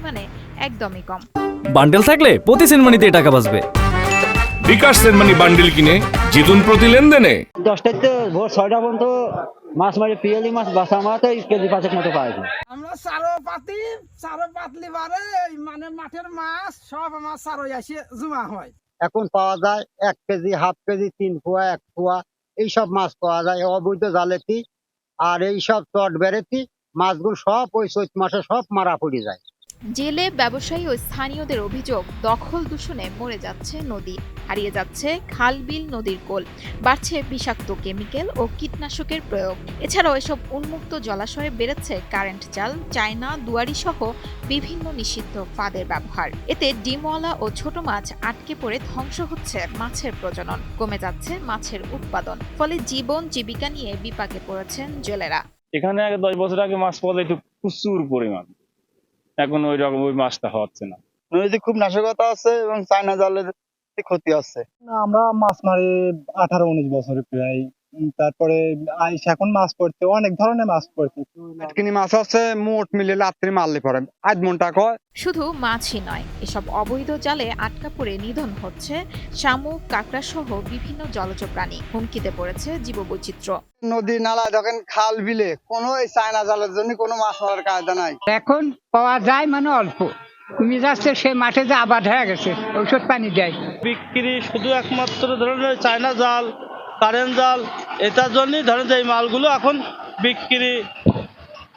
পরিমাণে একদমই কম। বান্ডেল থাকলে প্রতি সেনমানিতে টাকা বাঁচবে। বিকাশ সেনমানি বান্ডিল কিনে জিতুন প্রতি লেনদেনে। দশটাতে ভোর ছয়টা পর্যন্ত মাছ মারি পিয়ালি মাছ বাসা মাছ ওই কেজি পাঁচেক মতো পাওয়া যায়। আমরা সারো পাতি সারো পাতলি বারে এই মানে মাঠের মাছ সব আমার সারো আসে জমা হয়। এখন পাওয়া যায় এক কেজি হাফ কেজি তিন পোয়া এক পোয়া এইসব মাছ পাওয়া যায় অবৈধ জালেতি আর এইসব চট বেড়েতি মাছগুলো সব ওই চৈত মাসে সব মারা পড়ে যায়। জেলে ব্যবসায়ী ও স্থানীয়দের অভিযোগ, দখল দূষণে মরে যাচ্ছে নদী। হারিয়ে যাচ্ছে খাল বিল নদীর কোল। বাড়ছে বিষাক্ত কেমিক্যাল ও কীটনাশকের প্রয়োগ। এছাড়াও এসব উন্মুক্ত জলাশয়ে বেড়েছে কারেন্ট জাল, চায়না, দুয়ারি সহ বিভিন্ন নিষিদ্ধ ফাঁদের ব্যবহার। এতে ডিমওয়ালা ও ছোট মাছ আটকে পড়ে ধ্বংস হচ্ছে মাছের প্রজনন। কমে যাচ্ছে মাছের উৎপাদন। ফলে জীবন জীবিকা নিয়ে বিপাকে পড়েছেন জেলেরা। এখানে আগে দশ বছর আগে মাছ পাওয়া যেত প্রচুর পরিমাণ। এখন ওই রকম ওই মাছটা হচ্ছে না। নদীতে খুব নাশকতা আছে এবং চায়না জালের ক্ষতি আছে। আমরা মাছ মারি আঠারো উনিশ বছরে প্রায়। তারপরে আইস এখন মাছ পড়তে অনেক ধরনের মাছ পড়তে আটকিনি মাছ আছে মোট মিলে রাত্রি মারলে পরে। আধ মনটা কয়? শুধু মাছই নয় এসব অবৈধ জালে আটকা পড়ে নিধন হচ্ছে শামুক কাঁকড়া সহ বিভিন্ন জলজ প্রাণী। হুমকিতে পড়েছে জীববৈচিত্র্য। নদী নালা যখন খাল বিলে কোনো এই চায়না জালের জন্য কোনো মাছ মারার কায়দা নাই। এখন পাওয়া যায় মানে অল্প। তুমি যাচ্ছে সে মাঠে যে আবাদ হয়ে গেছে ঔষধ পানি দেয়। বিক্রি শুধু একমাত্র ধরনের চায়না জাল কারেন্ট জাল এটার জন্যই ধরেন যে এই মালগুলো এখন বিক্রি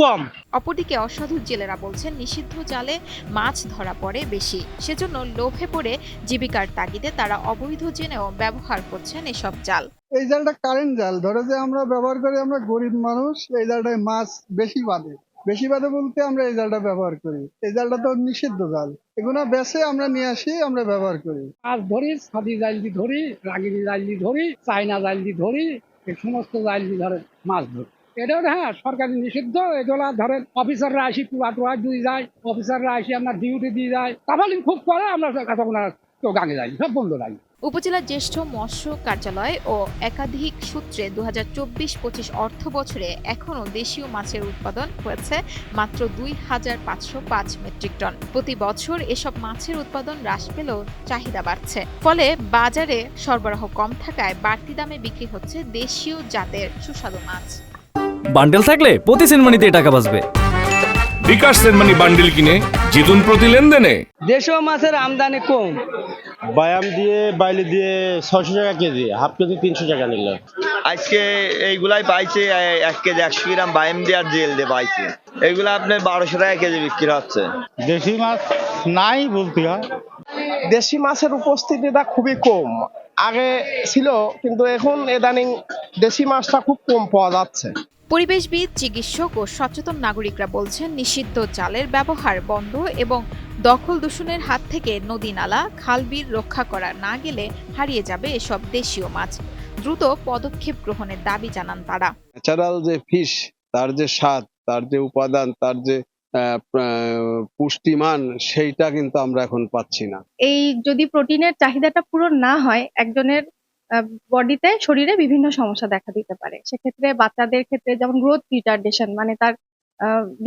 কম। অপরদিকে অসাধু জেলেরা বলছেন নিষিদ্ধ জালে মাছ ধরা পড়ে বেশি। সেজন্য লোভে পড়ে জীবিকার তাগিদে তারা অবৈধ জেনেও ব্যবহার করছেন এসব জাল। এই জালটা কারেন্ট জাল। ধরে যে আমরা ব্যবহার করি আমরা গরিব মানুষ এই জালটায় মাছ বেশি বাঁধে। বেশি বাঁধে বলতে আমরা এই জালটা ব্যবহার করি। এই জালটা তো নিষিদ্ধ জাল। এগুলো বেছে আমরা নিয়ে আসি, আমরা ব্যবহার করি। মাছ ধরি, সাদি জাল দিয়ে ধরি, রাগিনী জাল দিয়ে ধরি, চায়না জাল দিয়ে ধরি, এই সমস্ত জাল দিয়ে ধরেন মাছ ধরি। এটাও হ্যাঁ সরকারি নিষিদ্ধ, এগুলা ধরেন, অফিসাররা আসি টুয়া টুয়া দিয়ে যায়, অফিসাররা আসি আপনার ডিউটি দিয়ে যায়। তাহলে খুব করে, আমরা তখন আর কেউ গাঙে যাই, সব বন্ধ লাগে উপজেলার জ্যেষ্ঠ মৎস্য কার্যালয় ও একাধিক সূত্রে দু হাজার চব্বিশ পঁচিশ অর্থ বছরে এখনও দেশীয় মাছের উৎপাদন হয়েছে মাত্র দুই হাজার পাঁচশো পাঁচ মেট্রিক টন। প্রতি বছর এসব মাছের উৎপাদন হ্রাস পেলেও চাহিদা বাড়ছে। ফলে বাজারে সরবরাহ কম থাকায় বাড়তি দামে বিক্রি হচ্ছে দেশীয় জাতের সুস্বাদু মাছ। বান্ডেল থাকলে প্রতি সেনমানিতে টাকা বাঁচবে। বিকাশ সেনমানি বান্ডিল কিনে জিতুন প্রতি লেনদেনে? দেশীয় মাছের আমদানি কম। বায়াম দিয়ে বাইলে দিয়ে ছশো টাকা কেজি হাফ কেজি তিনশো টাকা নিল। আজকে এইগুলাই পাইছে এক কেজি একশো গ্রাম বায়াম দিয়ে আর জেল দিয়ে পাইছে। এইগুলো আপনার বারোশো টাকা কেজি বিক্রি হচ্ছে। দেশি মাছ নাই বলতে হয়। দেশি মাছের উপস্থিতিটা খুবই কম। আগে ছিল কিন্তু এখন ইদানিং দেশি মাছটা খুব কম পাওয়া যাচ্ছে। পরিবেশবিদ চিকিৎসক ও সচেতন নাগরিকরা বলছেন নিষিদ্ধ জালের ব্যবহার বন্ধ এবং দখল দূষণের হাত থেকে নদী নালা খালবিল রক্ষা করা না গেলে হারিয়ে যাবে এসব দেশীয় মাছ। দ্রুত পদক্ষেপ গ্রহণের দাবি জানান তারা। ন্যাচারাল যে ফিশ তার যে স্বাদ তার যে উপাদান তার যে পুষ্টিমান সেইটা কিন্তু আমরা এখন পাচ্ছি না। এই যদি প্রোটিনের চাহিদাটা পূরণ না হয় একজনের বডিতে শরীরে বিভিন্ন সমস্যা দেখা দিতে পারে। সেক্ষেত্রে বাচ্চাদের ক্ষেত্রে যেমন গ্রোথ রিটার্ডেশন মানে তার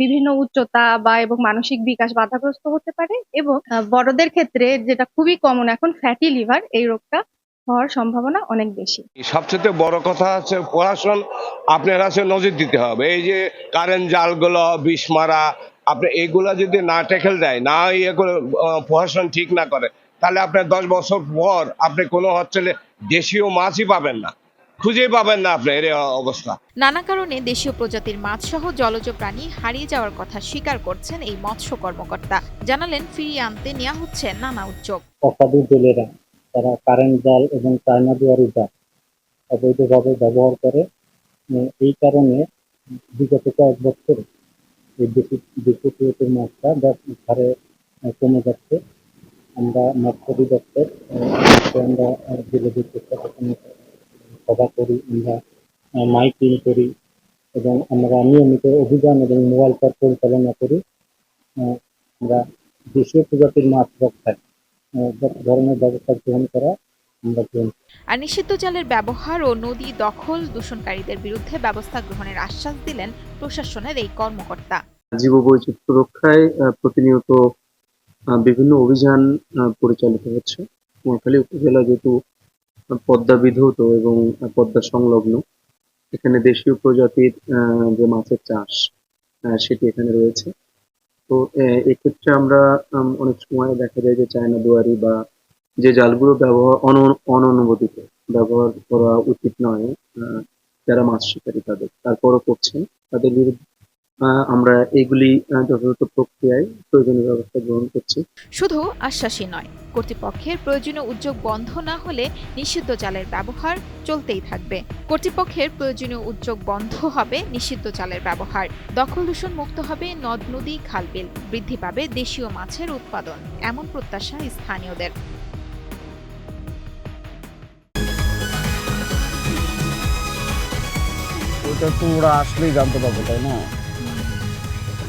বিভিন্ন উচ্চতা বা এবং মানসিক বিকাশ বাধাগ্রস্ত হতে পারে এবং বড়দের ক্ষেত্রে যেটা খুবই কমন এখন ফ্যাটি লিভার এই রোগটা হওয়ার সম্ভাবনা অনেক বেশি। সবচেয়ে বড় কথা হচ্ছে প্রশাসন আপনার আছে নজর দিতে হবে। এই যে কারেন্ট জালগুলো, বিষ মারা, আপনি এইগুলা যদি না টেকেল দেয়, না ইয়ে করে প্রশাসন ঠিক না করে তাহলে আপনার দশ বছর পর আপনি কোনো হচ্ছে দেশীয় মাছই পাবেন না। খুঁজেই পাবেন না আপনি এর অবস্থা। নানা কারণে দেশীয় প্রজাতির মাছ সহ জলজ প্রাণী হারিয়ে যাওয়ার কথা স্বীকার করছেন এই মৎস্য কর্মকর্তা। জানালেন ফিরিয়ে আনতে নেওয়া হচ্ছে নানা উদ্যোগ। অসাধু জেলেরা তারা কারেন্ট জাল এবং চায়না দুয়ারি জাল অবৈধভাবে ব্যবহার করে। এই কারণে বিগত কয়েক বছর এই দেশি দেশি প্রজাতির মাছটা আহ, কমে যাচ্ছে। আমরা মৎস্য অধিদপ্তর আমরা জেলেদের চেষ্টা সভা করি আমরা মাইকিং করি এবং আমরা নিয়মিত অভিযান এবং মোবাইল পথ পরিচালনা করি। আমরা দেশীয় প্রজাতির মাছ রক্ষায় ধরনের ব্যবস্থা গ্রহণ করা আমরা আর নিষিদ্ধ জালের ব্যবহার ও নদী দখল দূষণকারীদের বিরুদ্ধে ব্যবস্থা গ্রহণের আশ্বাস দিলেন প্রশাসনের এই কর্মকর্তা। জীববৈচিত্র্য রক্ষায় আহ, প্রতিনিয়ত বিভিন্ন অভিযান পরিচালিত হচ্ছে। নোয়াখালী উপজেলা যেহেতু পদ্মা বিধৌত এবং পদ্মা সংলগ্ন, এখানে দেশীয় প্রজাতির যে মাছের চাষ সেটি এখানে রয়েছে। তো এক্ষেত্রে আমরা অনেক সময় দেখা যায় যে চায়না দুয়ারি বা যে জালগুলো ব্যবহার অন- অননুমোদিত, ব্যবহার করা উচিত নয় যারা মাছ শিকারী তাদের। তারপরও করছেন। তাদের বিরুদ্ধে আমরা এগুলি যথাযথ প্রক্রিয়ায় প্রয়োজনীয় ব্যবস্থা গ্রহণ করছি। শুধু আশ্বাসী নয় কর্তৃপক্ষের প্রয়োজনীয় উদ্যোগ বন্ধ না হলে নিষিদ্ধ জালের ব্যবহার চলতেই থাকবে। কর্তৃপক্ষের প্রয়োজনীয় উদ্যোগ বন্ধ হবে নিষিদ্ধ জালের ব্যবহার। দখল দূষণ মুক্ত হবে নদ নদী খালবিল বৃদ্ধি পাবে দেশীয় মাছের উৎপাদন এমন প্রত্যাশা স্থানীয়দের। ওটা তো ওরা আসলেই জানতে পারবে তাই না?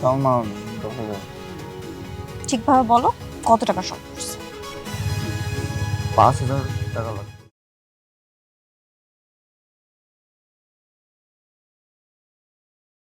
তাও না দশ হাজার ঠিকভাবে বলো কত টাকা শর্ট করছে? পাঁচ হাজার টাকা লাগবে।